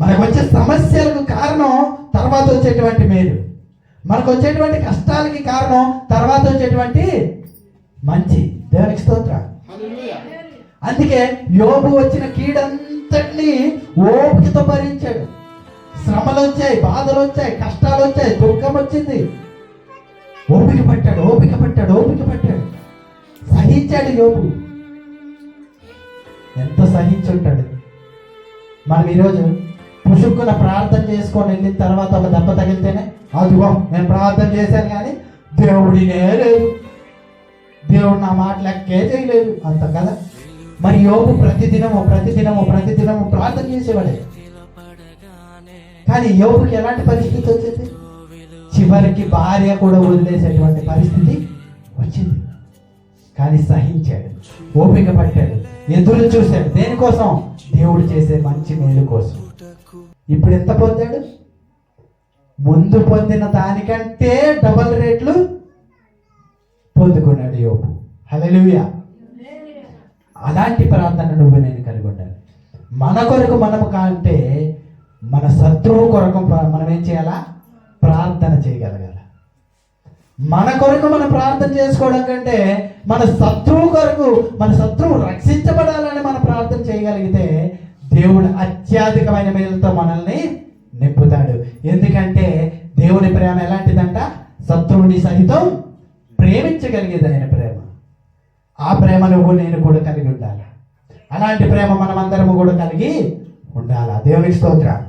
మనకు వచ్చే సమస్యలకు కారణం తర్వాత వచ్చేటువంటి మేలు. మనకు వచ్చేటువంటి కష్టాలకి కారణం తర్వాత వచ్చేటువంటి మంచి. దేవునికి స్తోత్రం. అందుకే యోబు వచ్చిన కీడంతటిని ఓపికతో భరించాడు. శ్రమలు వచ్చాయి బాధలు వచ్చాయి కష్టాలు వచ్చాయి దుఃఖం వచ్చింది ఓపిక పట్టాడు ఓపిక పట్టాడు ఓపిక పట్టాడు. సహించాడు యోబు. ఎంత సహించుంటాడు. మనం ఈరోజు పుషుక్కున ప్రార్థన చేసుకొని వెళ్ళిన తర్వాత ఒక దెబ్బ తగిలితేనే అదిగో నేను ప్రార్థన చేశాను కానీ దేవుడినే లేదు. దేవుడు నా మాట లెక్కే చేయలేదు. అంత కదా? మరి యోగు ప్రతిదినము ప్రతిదినము ప్రతిదినము ప్రార్థన చేసేవాడే. కానీ యోగుకి ఎలాంటి పరిస్థితి వచ్చింది? చివరికి భార్య కూడా వదిలేసేటువంటి పరిస్థితి వచ్చింది. కానీ సహించాడు ఓపిక పట్టాడు ఎదురు చూశాడు. దేనికోసం? దేవుడు చేసే మంచి మేలు కోసం. ఇప్పుడు ఎంత పొందాడు? ముందు పొందిన దానికంటే డబల్ రేట్లు పొందుకున్నాడు యోపు హలలుయా అలాంటి ప్రార్థన నువ్వు నేను కలిగి ఉండాలి. మన కొరకు మనము కంటే మన శత్రువు కొరకు మనం ఏం చేయాలా? ప్రార్థన చేయగలగాల. మన కొరకు మనం ప్రార్థన చేసుకోవడం కంటే మన శత్రువు కొరకు మన శత్రువు రక్షించబడాలని మనం ప్రార్థన చేయగలిగితే దేవుడు అత్యధికమైన మేలుతో మనల్ని నింపుతాడు. ఎందుకంటే దేవుని ప్రేమ ఎలాంటిదంట? శత్రువుని సహితం ప్రేమించగలిగేది ఆయన ప్రేమ. ఆ ప్రేమ నువ్వు నేను కూడా కలిగి ఉండాలి? అలాంటి ప్రేమ మనమందరము కూడా కలిగి ఉండాలా? దేవునికి స్తోత్రం.